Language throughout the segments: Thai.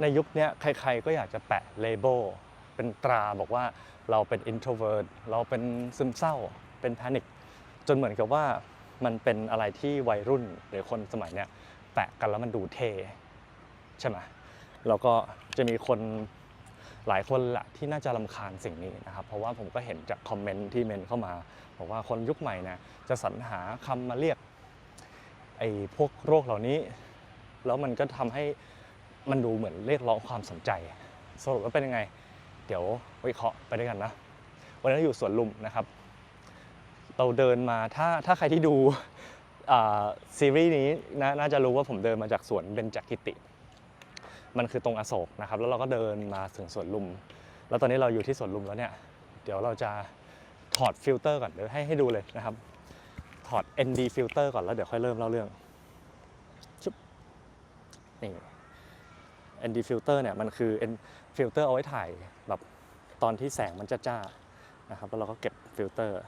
ในยุคนี้ใครๆก็อยากจะแปะเลเบลเป็นตราบอกว่าเราเป็น introvert เราเป็นซึมเศร้า เป็น panic จนเหมือนกับว่ามันเป็นอะไรที่วัยรุ่นหรือคนสมัยเนี้ยแปะกันแล้วมันดูเท่ใช่ไหมแล้วก็จะมีคนหลายคนละที่น่าจะรำคาญสิ่งนี้นะครับ เพราะว่าผมก็เห็นจากคอมเมนต์ที่เมนเข้ามาบอกว่าคนยุคใหม่นี่ยจะสรรหาคำมาเรียกไอ้พวกโรคเหล่านี้ แล้วมันก็ทำให้ มันดูเหมือนเรียกร้องความสนใจ สรุปว่าเป็นยังไง เดี๋ยววิเคราะห์ไปด้วยกันนะ วันนี้เราอยู่สวนลุมนะครับ เราเดินมาถ้าถ้าใครที่ดูซีรีส์นี้นะน่าจะรู้ว่าผมเดินมาจากสวนเบญจกิติ มันคือตรงอโศกนะครับ แล้วเราก็เดินมาถึงสวนลุม แล้วตอนนี้เราอยู่ที่สวนลุมแล้วเนี่ย เดี๋ยวเราจะถอดฟิลเตอร์ก่อนเดี๋ยวให้ให้ดูเลยนะครับ ถอด ND ฟิลเตอร์ก่อนแล้วเดี๋ยวค่อยเริ่มเล่าเรื่องนี่ ND filter เนี่ยมันคือ N filter เอาไว้ถ่ายแบบตอนที่แสงมันจะจ้าๆนะครับแล้วเราก็เก็บฟิลเตอร์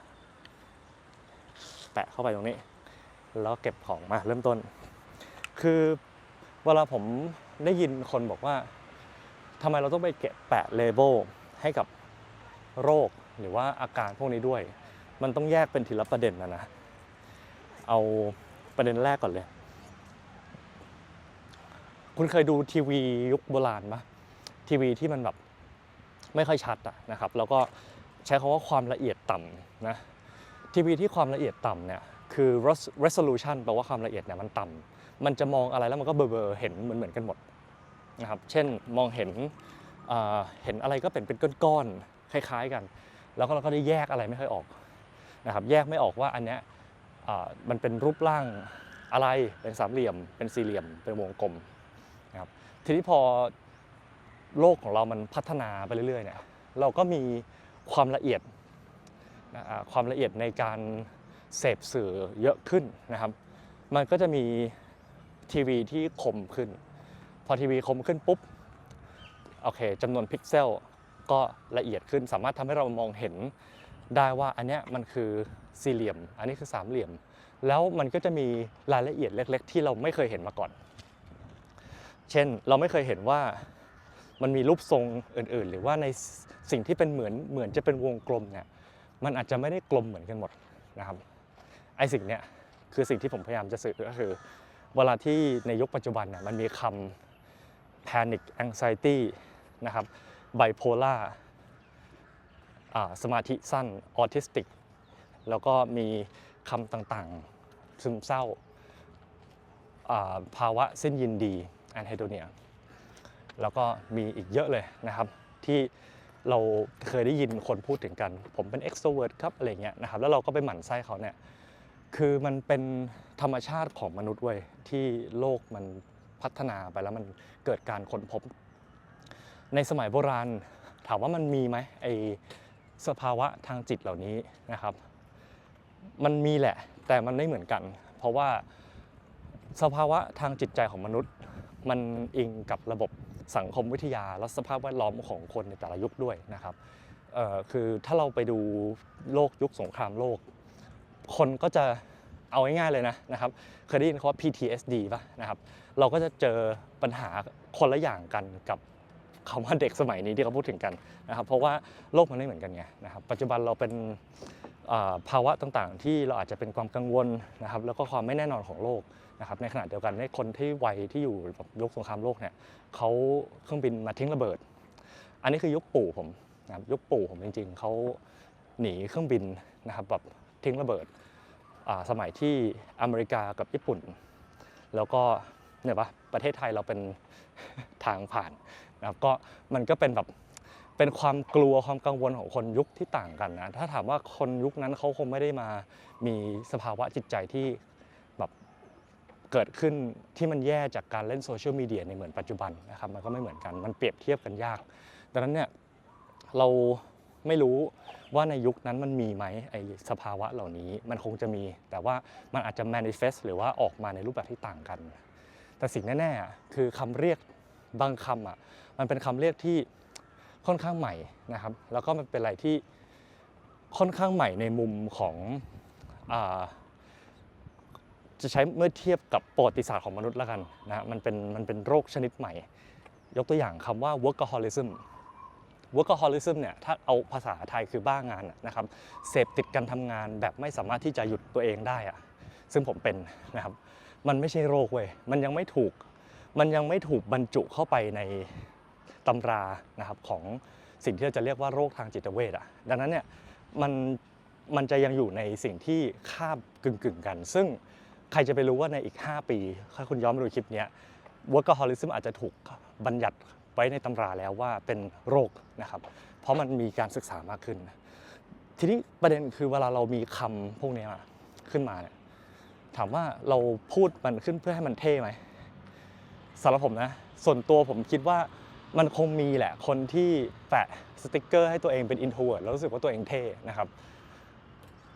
แปะเข้าไปตรงนี้ แล้วเก็บของมาเริ่มต้น คือเวลาผมได้ยินคนบอกว่าทำไมเราต้องไปเก็บแปะเลเบลให้กับโรคหรือว่าอาการพวกนี้ด้วย มันต้องแยกเป็นทีละประเด็นนะนะ เอาประเด็นแรกก่อนเลย คุณเคยดูทีวียุคโบราณปะทีวีที่มันแบบไม่ค่อยชัดอะนะครับ แล้วก็ใช้คำว่าความละเอียดต่ำนะทีวีที่ความละเอียดต่ำเนี่ยคือ resolution แปลว่าความละเอียดเนี่ยมันต่ำมันจะมองอะไรแล้วมันก็เบลอๆเห็นเหมือนเหมือนกันหมดนะครับ เช่นมองเห็นเห็นอะไรก็เป็นเป็นก้อนๆคล้าย ๆกัน แล้วก็เราก็ได้แยกอะไรไม่ค่อยออกนะครับ แยกไม่ออกว่าอันเนี้ยมันเป็นรูปร่างอะไรเป็นสามเหลี่ยม เป็นสี่เหลี่ยม เป็นวงกลม นะครับทีนี้พอโลกของเรามันพัฒนาไปเรื่อยๆเนี่ยเราก็มีความละเอียดนะความละเอียดในการเสพสื่อเยอะขึ้นนะครับ มันก็จะมีทีวีที่คมขึ้น พอทีวีคมขึ้นปุ๊บโอเคจำนวนพิกเซลก็ละเอียดขึ้น สามารถทำให้เรามองเห็นได้ว่าอันเนี้ยมันคือสี่เหลี่ยม อันนี้คือสามเหลี่ยม แล้วมันก็จะมีรายละเอียดเล็ก ๆ ที่เราไม่เคยเห็นมาก่อน เช่นเราไม่เคยเห็นว่ามันมีรูปทรงอื่นๆ หรือว่าในสิ่งที่เป็นเหมือนเหมือนจะเป็นวงกลมเนี่ยมันอาจจะไม่ได้กลมเหมือนกันหมดนะครับไอสิ่งเนี้ยคือสิ่งที่ผมพยายามจะสื่อก็คือเวลาที่ในยุคปัจจุบันเนี่ยมันมีคำ panic anxiety นะครับ bipolar อ่าสมาธิสั้น autistic แล้วก็มีคำต่างๆ ซึมเศร้าภาวะเส้นยินดี แอนไฮโดเนียแล้วก็มีอีกเยอะเลยนะครับ ที่เราเคยได้ยินคนพูดถึงกัน ผมเป็น extrovert ครับอะไรเงี้ยนะครับแล้วเราก็ไปหมั่นไส้เขาเนี่ยคือมันเป็นธรรมชาติของมนุษย์เว้ยที่โลกมันพัฒนาไปแล้วมันเกิดการค้นพบ ในสมัยโบราณ ถามว่ามันมีไหมไอสภาวะทางจิตเหล่านี้นะครับ มันมีแหละแต่มันไม่เหมือนกัน เพราะว่าสภาวะทางจิตใจของมนุษย์ มันอิงกับระบบสังคมวิทยาและสภาพแวดล้อมของคนในแต่ละยุคด้วยนะครับคือถ้าเราไปดูโลกยุคสงครามโลก คนก็จะเอาง่ายๆเลยนะนะครับเคยได้ยินคำว่า PTSD ป่ะนะครับ เราก็จะเจอปัญหาคนละอย่างกันกับคำว่าเด็กสมัยนี้ที่เขาพูดถึงกันนะครับ เพราะว่าโลกมันไม่เหมือนกันไงนะครับ ปัจจุบันเราเป็นภาวะต่างๆ ที่เราอาจจะเป็นความกังวลนะครับ แล้วก็ความไม่แน่นอนของโลก นะครับในขณะเดียวกันในคนที่วัยที่อยู่แบบยุคสงครามโลกเนี่ยเขาเครื่องบินมาทิ้งระเบิด อันนี้คือยุคปู่ผมนะครับยุคปู่ผมจริงๆเขาหนีเครื่องบินนะครับแบบทิ้งระเบิดสมัยที่อเมริกากับญี่ปุ่น แล้วก็เนี่ยปะประเทศไทยเราเป็นทางผ่านนะครับก็มันก็เป็นแบบเป็นความกลัวความกังวลของคนยุคที่ต่างกันนะถ้าถามว่าคนยุคนั้นเขาคงไม่ได้มามีสภาวะจิตใจที่ เกิดขึ้นที่มันแย่จากการเล่นโซเชียลมีเดียในเหมือนปัจจุบันนะครับมันก็ไม่เหมือนกันมันเปรียบเทียบกันยาก ดังนั้นเนี่ยเราไม่รู้ว่าในยุคนั้นมันมีไหมไอสภาวะเหล่านี้มันคงจะมี แต่ว่ามันอาจจะ manifest หรือว่าออกมาในรูปแบบที่ต่างกัน แต่สิ่งแน่ๆคือคำเรียกบางคำอะมันเป็นคำเรียกที่ค่อนข้างใหม่นะครับ แล้วก็มันเป็นอะไรที่ค่อนข้างใหม่ในมุมของอ่า จะใช้เมื่อเทียบกับประวัติศาสตร์ของมนุษย์แล้วกันนะฮะมันเป็นมันเป็นโรคชนิดใหม่ ยกตัวอย่างคำว่า workaholism workaholism เนี่ยถ้าเอาภาษาไทยคือบ้างานนะครับเสพติดการทำงานแบบไม่สามารถที่จะหยุดตัวเองได้อะซึ่งผมเป็นนะครับมันไม่ใช่โรคเว้ยมันยังไม่ถูก มันยังไม่ถูกบรรจุเข้าไปในตำรานะครับของสิ่งที่เราจะเรียกว่าโรคทางจิตเวชอะดังนั้นเนี่ยมันมันจะยังอยู่ในสิ่งที่คาบกึ่งกึ่งๆกัน ซึ่ง ใครจะไปรู้ว่าในอีก 5 ปี ถ้าคุณย้อนไปดูคลิปเนี้ย workaholism อาจจะถูกบัญญัติไว้ในตำราแล้วว่าเป็นโรคนะครับ เพราะมันมีการศึกษามากขึ้น ทีนี้ประเด็นคือเวลาเรามีคำพวกนี้ขึ้นมาเนี่ยถามว่าเราพูดมันขึ้นเพื่อให้มันเท่ไหมสำหรับผมนะ ส่วนตัวผมคิดว่ามันคงมีแหละคนที่แปะสติกเกอร์ให้ตัวเองเป็น introvert แล้วรู้สึกว่าตัวเองเท่นะครับ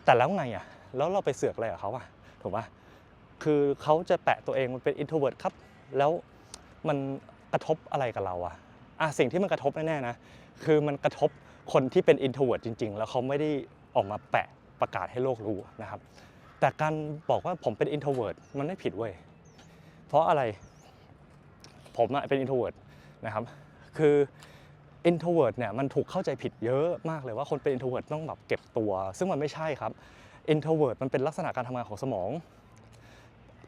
แต่แล้วไงอะ แล้วเราไปเสือกอะไรกับเขาอะถูกปะ คือเขาจะแปะตัวเองมันเป็น introvert ครับ แล้วมันกระทบอะไรกับเราอะอะสิ่งที่มันกระทบแน่ๆนะคือมันกระทบคนที่เป็น introvert จริง ๆ แล้วเขาไม่ได้ออกมาแปะประกาศให้โลกรู้นะครับ แต่การบอกว่าผมเป็น introvert มันไม่ผิดเว้ยเพราะอะไร ผมอะเป็น introvert นะครับ คือ introvert เนี่ยมันถูกเข้าใจผิดเยอะมากเลยว่าคนเป็น introvert ต้องแบบเก็บตัว ซึ่งมันไม่ใช่ครับ introvert มันเป็นลักษณะการทำงานของสมอง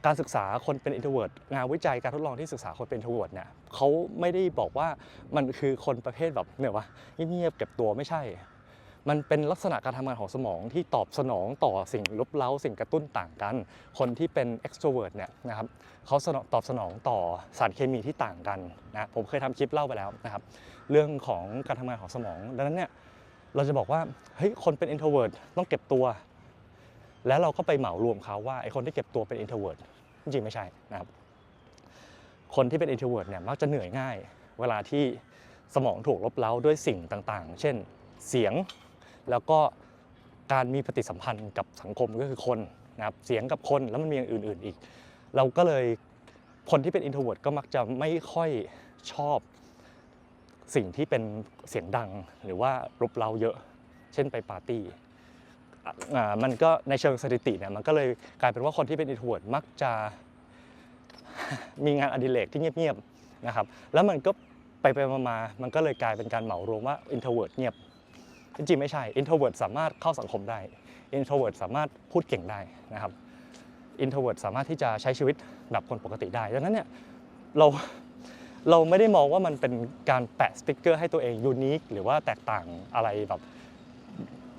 การศึกษาคนเป็น introvert งานวิจัยการทดลองที่ศึกษาคนเป็น introvert เนี่ยเขาไม่ได้บอกว่ามันคือคนประเภทแบบเนี่ยวะเงียบๆเก็บตัวไม่ใช่ มันเป็นลักษณะการทำงานของสมองที่ตอบสนองต่อสิ่งลบเล้าสิ่งกระตุ้นต่างกัน คนที่เป็น extrovert เนี่ยนะครับเขาตอบสนองต่อสารเคมีที่ต่างกันนะผมเคยทำคลิปเล่าไปแล้วนะครับ เรื่องของการทำงานของสมอง ดังนั้นเนี่ยเราจะบอกว่าเฮ้ยคนเป็น introvert ต้องเก็บตัว แล้วเราก็ไปเหมารวมเขาว่าไอคนที่เก็บตัวเป็น introvert จริงๆไม่ใช่นะครับคนที่เป็น introvert เนี่ยมักจะเหนื่อยง่าย เวลาที่สมองถูกลบเล้าด้วยสิ่งต่างๆ เช่นเสียงแล้วก็การมีปฏิสัมพันธ์กับสังคมก็คือคนนะครับเสียงกับคนแล้วมันมีอย่างอื่นๆอีก เราก็เลยคนที่เป็น introvert ก็มักจะไม่ค่อยชอบสิ่งที่เป็นเสียงดังหรือว่ารบเร้าเยอะ เช่นไปปาร์ตี้ มันก็ในเชิงสถิติเนี่ยมันก็เลยกลายเป็นว่าคนที่เป็น introvert มักจะมีงานอดิเรกที่เงียบๆนะครับแล้วมันก็ไปไปๆมาๆมันก็เลยกลายเป็นการเหมารวมว่า introvert เงียบจริงๆไม่ใช่ introvert สามารถเข้าสังคมได้ introvert สามารถพูดเก่งได้นะครับ introvert สามารถที่จะใช้ชีวิตแบบคนปกติได้ดังนั้นเนี่ยเราเราไม่ได้มองว่ามันเป็นการแปะสติ๊กเกอร์ให้ตัวเองยูนิคหรือว่าแตกต่างอะไรแบบ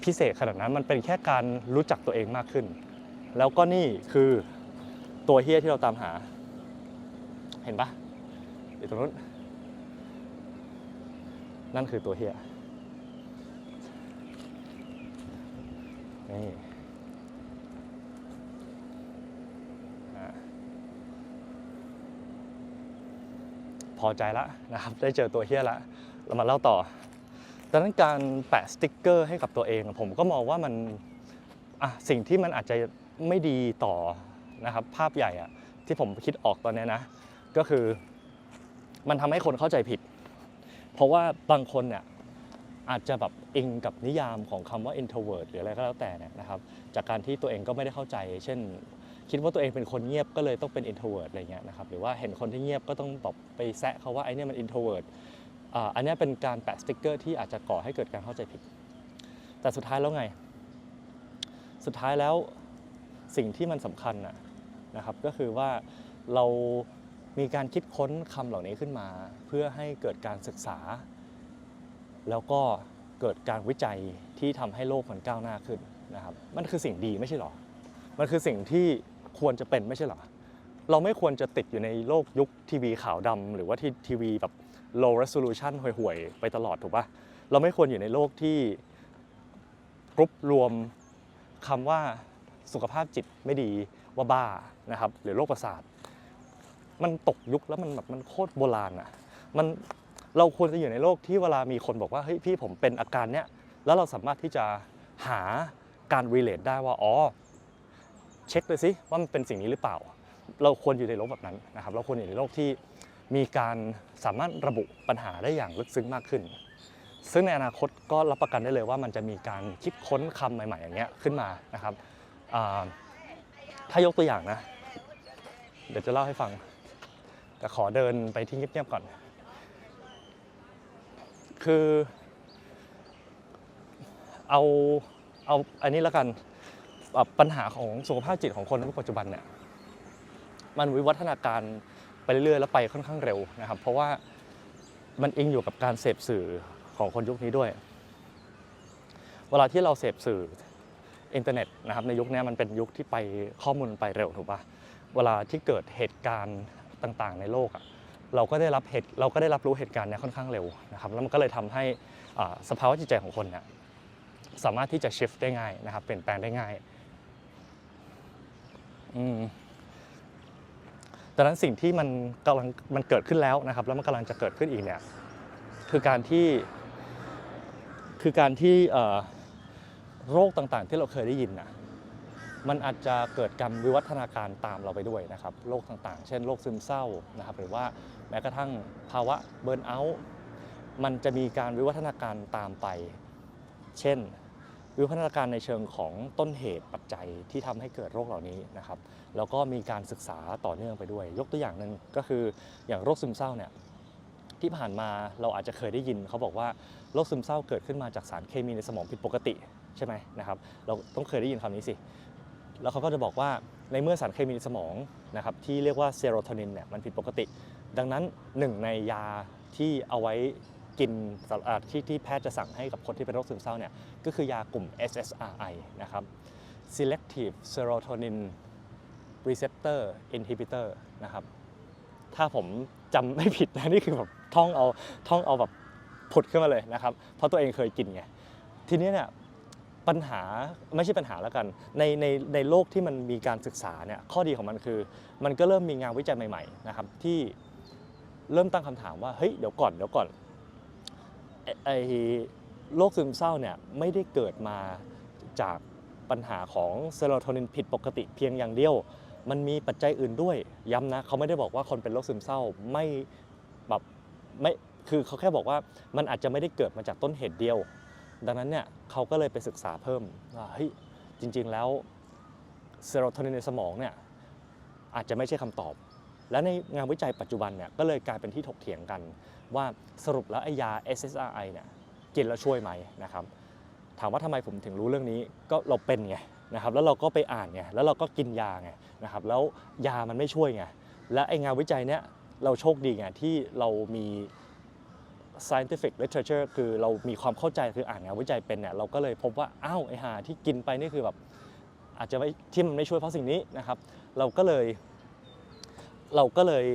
พิเศษขนาดนั้นมันเป็นแค่การรู้จักตัวเองมากขึ้น แล้วก็นี่คือตัวเฮียที่เราตามหา เห็นปะอยู่ตรงนู้นนั่นคือตัวเฮียนี่พอใจละนะครับ ได้เจอตัวเฮียละเรามาเล่าต่อ ดังนั้นการแปะสติ๊กเกอร์ให้กับตัวเอง ผมก็มองว่ามันอะสิ่งที่มันอาจจะไม่ดีต่อนะครับภาพใหญ่อะที่ผมคิดออกตอนนี้นะ ก็คือมันทำให้คนเข้าใจผิด เพราะว่าบางคนเนี่ยอาจจะแบบอิงกับนิยามของคำว่า introvert หรืออะไรก็แล้วแต่เนี่ยนะครับ จากการที่ตัวเองก็ไม่ได้เข้าใจ เช่น คิดว่าตัวเองเป็นคนเงียบก็เลยต้องเป็น introvert อะไรเงี้ยนะครับ หรือว่าเห็นคนที่เงียบก็ต้องแบบไปแซะเขาว่าไอ้นี่มัน introvert อันนี้เป็นการแปะสติกเกอร์ที่อาจจะก่อให้เกิดการเข้าใจผิด แต่สุดท้ายแล้วไง สุดท้ายแล้วสิ่งที่มันสำคัญนะนะครับ ก็คือว่าเรามีการคิดค้นคำเหล่านี้ขึ้นมา เพื่อให้เกิดการศึกษา แล้วก็เกิดการวิจัยที่ทำให้โลกมันก้าวหน้าขึ้นนะครับ มันคือสิ่งดีไม่ใช่หรอ มันคือสิ่งที่ควรจะเป็นไม่ใช่หรอ เราไม่ควรจะติดอยู่ในโลกยุคทีวีขาวดำหรือว่าที่ทีวีแบบ low resolution ห่วยๆ ไปตลอดถูกปะเราไม่ควรอยู่ในโลกที่กรุ๊ปรวมคำว่าสุขภาพจิตไม่ดีว่าบ้านะครับ หรือโรคประสาท มันตกยุคแล้วมันแบบมันโคตรโบราณอะมันเราควรจะอยู่ในโลกที่เวลามีคนบอกว่าเฮ้ยพี่ผมเป็นอาการเนี้ยแล้วเราสามารถที่จะหาการ relate ได้ว่าอ๋อเช็คเลยสิว่ามันเป็นสิ่งนี้หรือเปล่า เราควรอยู่ในโลกแบบนั้นนะครับ เราควรอยู่ในโลกที่ มีการสามารถระบุปัญหาได้อย่างลึกซึ้งมากขึ้น ซึ่งในอนาคตก็รับประกันได้เลยว่ามันจะมีการคิดค้นคำใหม่ๆ อย่างเงี้ยขึ้นมานะครับถ้ายกตัวอย่างนะ เดี๋ยวจะเล่าให้ฟัง แต่ขอเดินไปที่เงียบๆก่อน คือเอาเอาอันนี้แล้วกันปัญหาของสุขภาพจิตของคนในปัจจุบันเนี่ยมันวิวัฒนาการ ไปเรื่อยๆแล้วไปค่อนข้างเร็วนะครับ เพราะว่ามันอิงอยู่กับการเสพสื่อของคนยุคนี้ด้วย เวลาที่เราเสพสื่ออินเทอร์เน็ตนะครับในยุคนี้มันเป็นยุคที่ไปข้อมูลไปเร็วถูกปะเวลาที่เกิดเหตุการณ์ต่างๆ ในโลกอะเราก็ได้รับเหตุเราก็ได้รับรู้เหตุการณ์เนี้ค่อนข้างเร็วนะครับแล้วมันก็เลยทำให้สภาวะจิตใจของคนเนี่ยสามารถที่จะ shift ได้ง่ายนะครับเปลี่ยนแปลงได้ง่ายอืม ดังนั้นสิ่งที่มันกำลังมันเกิดขึ้นแล้วนะครับ แล้วมันกำลังจะเกิดขึ้นอีกเนี่ยคือการที่คือการที่โรคต่างๆ ที่เราเคยได้ยินนะมันอาจจะเกิดการวิวัฒนาการตามเราไปด้วยนะครับโรคต่างๆ เช่นโรคซึมเศร้านะครับ หรือว่าแม้กระทั่งภาวะเบิร์นเอาท์มันจะมีการวิวัฒนาการตามไป เช่น วิวัฒนาการในเชิงของต้นเหตุปัจจัยที่ทำให้เกิดโรคเหล่านี้นะครับแล้วก็มีการศึกษาต่อเนื่องไปด้วย ยกตัวอย่างหนึ่งก็คืออย่างโรคซึมเศร้าเนี่ยที่ผ่านมาเราอาจจะเคยได้ยิน เขาบอกว่าโรคซึมเศร้าเกิดขึ้นมาจากสารเคมีในสมองผิดปกติใช่ไหมนะครับเราต้องเคยได้ยินคำนี้สิ แล้วเขาก็จะบอกว่าในเมื่อสารเคมีในสมองนะครับที่เรียกว่าเซโรโทนินเนี่ยมันผิดปกติ ดังนั้นหนึ่งในยาที่เอาไว้ กินที่ที่แพทย์จะสั่งให้กับคนที่เป็นโรคซึมเศร้าเนี่ยก็คือยากลุ่ม SSRI นะครับ Selective Serotonin Receptor Inhibitor นะครับ ถ้าผมจำไม่ผิดนะนี่คือแบบท่องเอาท่องเอาแบบผุดขึ้นมาเลยนะครับ เพราะตัวเองเคยกินไง ทีนี้เนี่ยปัญหาไม่ใช่ปัญหาแล้วกัน ในในในโลกที่มันมีการศึกษาเนี่ยข้อดีของมันคือ มันก็เริ่มมีงานวิจัยใหม่ๆนะครับที่เริ่มตั้งคำถามว่าเฮ้ยเดี๋ยวก่อนเดี๋ยวก่อน ไอ้โรคซึมเศร้าเนี่ยไม่ได้เกิดมาจากปัญหาของเซโรโทนินผิดปกติเพียงอย่างเดียว มันมีปัจจัยอื่นด้วยย้ำนะเขาไม่ได้บอกว่าคนเป็นโรคซึมเศร้าไม่แบบไม่คือเขาแค่บอกว่ามันอาจจะไม่ได้เกิดมาจากต้นเหตุเดียว ดังนั้นเนี่ยเขาก็เลยไปศึกษาเพิ่มว่าเฮ้ยจริง ๆ แล้วเซโรโทนินในสมองเนี่ยอาจจะไม่ใช่คำตอบ และในงานวิจัยปัจจุบันเนี่ยก็เลยกลายเป็นที่ถกเถียงกัน ว่าสรุปแล้วไอ้ยา SSRI เนี่ยกินแล้วช่วยไหมนะครับถามว่าทำไมผมถึงรู้เรื่องนี้ก็เราเป็นไงนะครับแล้วเราก็ไปอ่านไงแล้วเราก็กินยาไงนะครับแล้วยามันไม่ช่วยไงและไองานวิจัยเนี้ยเราโชคดีไงที่เรามี scientific literature คือเรามีความเข้าใจคืออ่านงานวิจัยเป็นเนี่ยเราก็เลยพบว่าอ้าวไอหาที่กินไปนี่คือแบบอาจจะไม่ที่มันไม่ช่วยเพราะสิ่งนี้นะครับ เราก็เลย เราก็เลย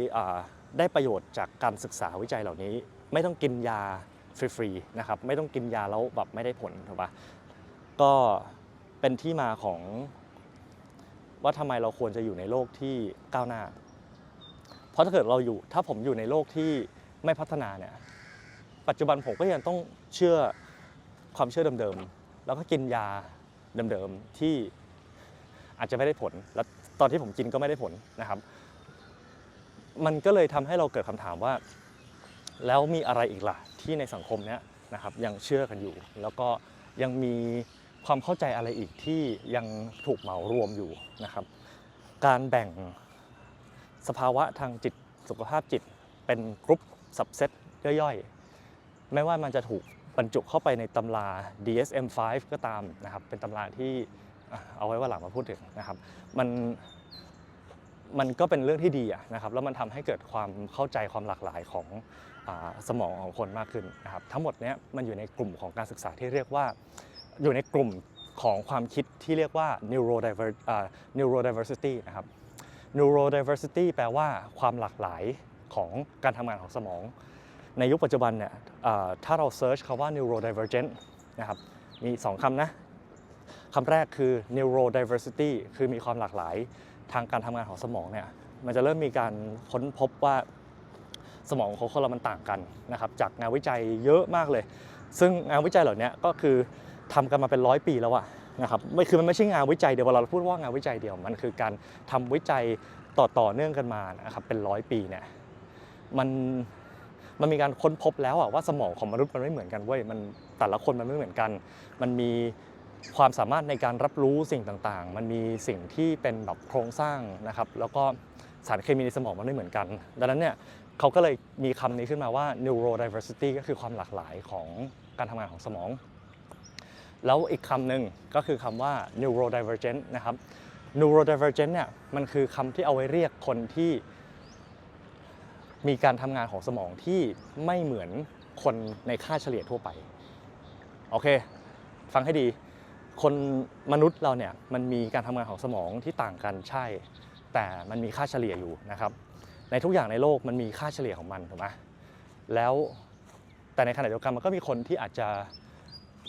ได้ประโยชน์จากการศึกษาวิจัยเหล่านี้ ไม่ต้องกินยาฟรีๆนะครับไม่ต้องกินยาแล้วแบบไม่ได้ผลถูกปะก็เป็นที่มาของว่าทำไมเราควรจะอยู่ในโลกที่ก้าวหน้า เพราะถ้าเกิดเราอยู่ถ้าผมอยู่ในโลกที่ไม่พัฒนาเนี่ยปัจจุบันผมก็ยังต้องเชื่อความเชื่อเดิมๆ แล้วก็กินยาเดิมๆ ที่อาจจะไม่ได้ผล แล้วตอนที่ผมกินก็ไม่ได้ผลนะครับ มันก็เลยทำให้เราเกิดคำถามว่า แล้วมีอะไรอีกล่ะที่ในสังคมเนี้ยนะครับยังเชื่อกันอยู่ แล้วก็ยังมีความเข้าใจอะไรอีกที่ยังถูกเหมารวมอยู่นะครับ การแบ่งสภาวะทางจิตสุขภาพจิตเป็นกรุ๊ปสับเซตย่อยๆ ไม่ว่ามันจะถูกบรรจุเข้าไปในตำรา DSM-5 ก็ตามนะครับ เป็นตำราที่เอาไว้ว่าหลังมาพูดถึงนะครับ มัน มันก็เป็นเรื่องที่ดีนะครับแล้วมันทำให้เกิดความเข้าใจความหลากหลายของสมองของคนมากขึ้นนะครับทั้งหมดเนี้ยมันอยู่ในกลุ่มของการศึกษาที่เรียกว่า อยู่ในกลุ่มของความคิดที่เรียกว่า neurodiver neurodiversity นะครับ neurodiversity แปลว่าความหลากหลายของการทำงานของสมอง ในยุคปัจจุบันเนี่ยถ้าเราเซิร์ชคำว่า neurodivergent นะครับมี 2คำนะคำแรกคือ neurodiversity คือมีความหลากหลาย ทางการทำงานของสมองเนี่ยมันจะเริ่มมีการค้นพบว่าสมองของคนเรามันต่างกันนะครับจากงานวิจัยเยอะมากเลย ซึ่งงานวิจัยเหล่านี้ก็คือทำกันมาเป็นร้อยปีแล้วอะนะครับไม่คือมันไม่ใช่งานวิจัยเดียวเวลาเราพูดว่างานวิจัยเดียวมันคือการทำวิจัยต่อต่อเนื่องกันมานะครับเป็นร้อยปีเนี่ยมันมันมีการค้นพบแล้วอะว่าสมองของมนุษย์มันไม่เหมือนกันเว้ยมันแต่ละคนมันไม่เหมือนกัน มันมี ความสามารถในการรับรู้สิ่งต่างๆ มันมีสิ่งที่เป็นแบบโครงสร้างนะครับ แล้วก็สารเคมีในสมองมันไม่เหมือนกัน ดังนั้นเนี่ยเขาก็เลยมีคำนี้ขึ้นมาว่า neurodiversity ก็คือความหลากหลายของการทำงานของสมอง แล้วอีกคำหนึ่งก็คือคำว่า neurodivergent นะครับ neurodivergent เนี่ยมันคือคำที่เอาไว้เรียกคนที่ มีการทำงานของสมองที่ไม่เหมือนคนในค่าเฉลี่ยทั่วไป โอเค ฟังให้ดี คนมนุษย์เราเนี่ยมันมีการทำงานของสมองที่ต่างกันใช่ แต่มันมีค่าเฉลี่ยอยู่นะครับ ในทุกอย่างในโลกมันมีค่าเฉลี่ยของมันถูกไหมแล้วแต่ในขณะเดียวกันมันก็มีคนที่อาจจะ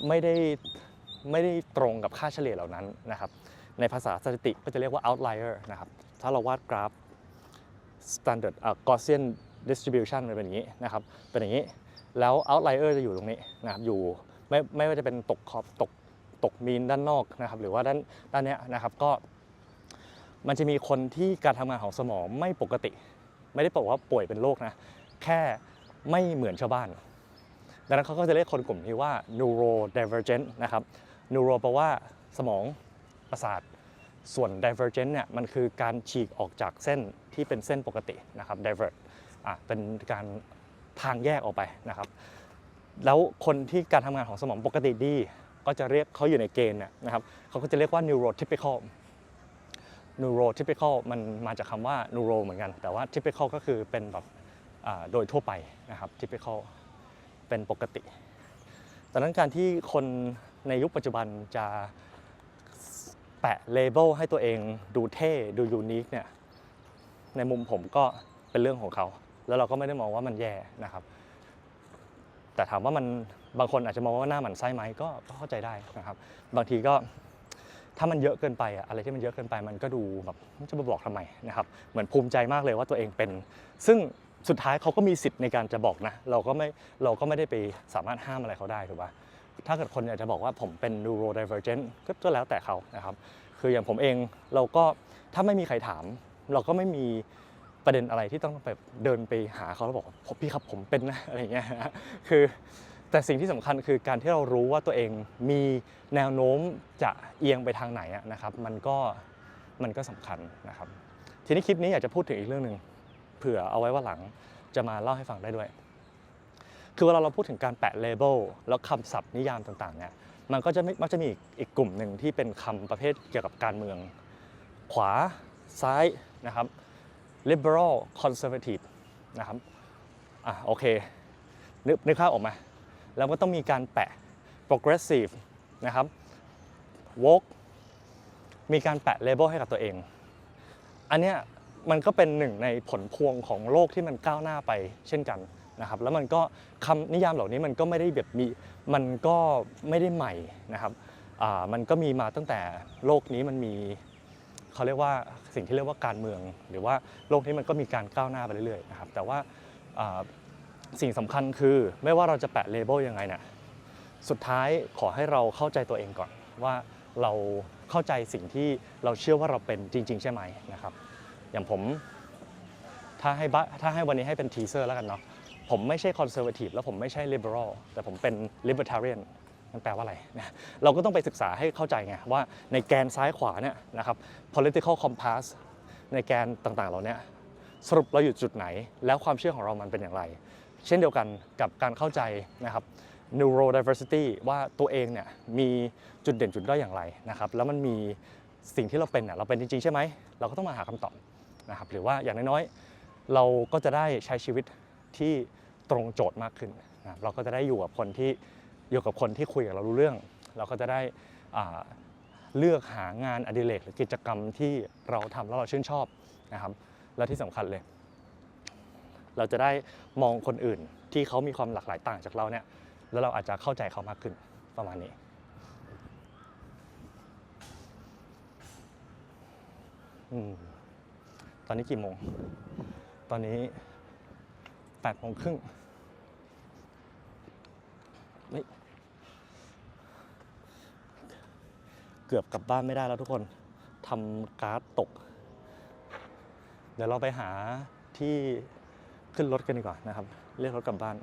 ไม่ได้ไม่ได้ตรงกับค่าเฉลี่ยเหล่านั้นนะครับ ในภาษาสถิติก็จะเรียกว่า outlier นะครับ ถ้าเราวาดกราฟ standard อะ Gaussian distribution มันเป็นอย่างนี้นะครับ เป็นอย่างนี้ แล้ว outlier จะอยู่ตรงนี้นะครับ อยู่ไม่ไม่ว่าจะเป็นตกขอบตก ตกมีนด้านนอกนะครับ หรือว่าด้านด้านเนี้ยนะครับก็ มันจะมีคนที่การทำงานของสมองไม่ปกติ ไม่ได้บอกว่าป่วยเป็นโรคนะแค่ไม่เหมือนชาวบ้าน ดังนั้นเขาก็จะเรียกคนกลุ่มนี้ว่า neurodivergent นะครับ neuro แปลว่าสมองประสาทส่วน divergent เนี่ยมันคือการฉีกออกจากเส้นที่เป็นเส้นปกตินะครับ divert อะเป็นการทางแยกออกไปนะครับ แล้วคนที่การทำงานของสมองปกติดี ก็จะเรียกเขาอยู่ในเกณฑ์นี่นะครับเขาก็จะเรียกว่า neurotypical neurotypical มันมาจากคำว่า neuro เหมือนกัน แต่ว่า typical ก็คือเป็นแบบโดยทั่วไปนะครับ typical เป็นปกติดังนั้นการที่คนในยุคปัจจุบันจะแปะเลเบลให้ตัวเองดูเท่ดูยูนิคเนี่ยในมุมผมก็เป็นเรื่องของเขา แล้วเราก็ไม่ได้มองว่ามันแย่นะครับ แต่ถามว่ามัน บางคนอาจจะมองว่าหน้าหมันไส้ไหมก็เข้าใจได้นะครับ บางทีก็ถ้ามันเยอะเกินไปอะอะไรที่มันเยอะเกินไปมันก็ดูแบบจะมาบอกทำไมนะครับ เหมือนภูมิใจมากเลยว่าตัวเองเป็น ซึ่งสุดท้ายเขาก็มีสิทธิ์ในการจะบอกนะ เราก็ไม่เราก็ไม่ได้ไปสามารถห้ามอะไรเขาได้ถูกปะถ้าเกิดคนอยากจะบอกว่าผมเป็น neurodivergent ก็ก็แล้วแต่เขานะครับ คืออย่างผมเองเราก็ถ้าไม่มีใครถาม เราก็ไม่มีประเด็นอะไรที่ต้องแบบเดินไปหาเขาแล้วบอกผมพี่ครับผมเป็นนะอะไรเงี้ยคือ แต่สิ่งที่สำคัญคือการที่เรารู้ว่าตัวเองมีแนวโน้มจะเอียงไปทางไหนนะครับ มันก็มันก็สำคัญนะครับ ทีนี้คลิปนี้อยากจะพูดถึงอีกเรื่องหนึ่งเผื่อเอาไว้ว่าหลังจะมาเล่าให้ฟังได้ด้วย คือเวลาเราพูดถึงการแปะเลเบลแล้วคำศัพท์นิยามต่างๆเนี่ยมันก็จะมักจะมีอีกอีกกลุ่มหนึ่งที่เป็นคำประเภทเกี่ยวกับการเมือง ขวาซ้ายนะครับ liberal conservative นะครับ อะโอเคนึกนึกภาพออกมา แล้วก็ต้องมีการแปะ progressive นะครับ woke มีการแปะเลเบลให้กับตัวเอง อันเนี้ยมันก็เป็นหนึ่งในผลพวงของโลกที่มันก้าวหน้าไปเช่นกันนะครับ แล้วมันก็คำนิยามเหล่านี้มันก็ไม่ได้แบบมี มันก็ไม่ได้ใหม่นะครับอ่ามันก็มีมาตั้งแต่โลกนี้มันมีเขาเรียกว่าสิ่งที่เรียกว่าการเมือง หรือว่าโลกนี้มันก็มีการก้าวหน้าไปเรื่อยๆนะครับ แต่ว่า สิ่งสำคัญคือไม่ว่าเราจะแปะเลเบลยังไงเนี่ยสุดท้ายขอให้เราเข้าใจตัวเองก่อนว่าเราเข้าใจสิ่งที่เราเชื่อว่าเราเป็นจริง ๆ ใช่ไหมนะครับ อย่างผมถ้าให้บถ้าให้วันนี้ให้เป็นทีเซอร์แล้วกันเนาะผมไม่ใช่คอนเซอร์วทีฟแล้วผมไม่ใช่ลิเบอรัลแต่ผมเป็นลิเบอร์ a เรียนมันแปลว่าอะไรนะเราก็ต้องไปศึกษาให้เข้าใจไงว่าในแกนซ้ายขวาเนี่ยนะครับ political compass ในแกนต่างๆเหล่าเนี้ยสรุปเราอยู่จุดไหน แล้วความเชื่อของเรามันเป็นอย่างไร เช่นเดียวกันกับการเข้าใจนะครับ neurodiversity ว่าตัวเองเนี่ยมีจุดเด่นจุดด้อยอย่างไรนะครับ แล้วมันมีสิ่งที่เราเป็นเนี่ยเราเป็นจริงๆใช่ไหม เราก็ต้องมาหาคำตอบนะครับ หรือว่าอย่างน้อยๆ เราก็จะได้ใช้ชีวิตที่ตรงโจทย์มากขึ้นนะครับเราก็จะได้อยู่กับคนที่อยู่กับคนที่คุยกับเรารู้เรื่อง เราก็จะได้เลือกหางานอดิเรกหรือกิจกรรมที่เราทำแล้วเราชื่นชอบนะครับ และที่สำคัญเลย เราจะได้มองคนอื่นที่เขามีความหลากหลายต่างจากเราเนี่ยแล้วเราอาจจะเข้าใจเขามากขึ้นประมาณนี้อตอนนี้กี่โมง ตอนนี้แปดโมงครึ่งเฮ้ยเกือบกลับบ้านไม่ได้แล้วทุกคนทำการ์ดตก เดี๋ยวเราไปหาที่ ขึ้นรถกันดีกว่านะครับเรียกรถกลับบ้าน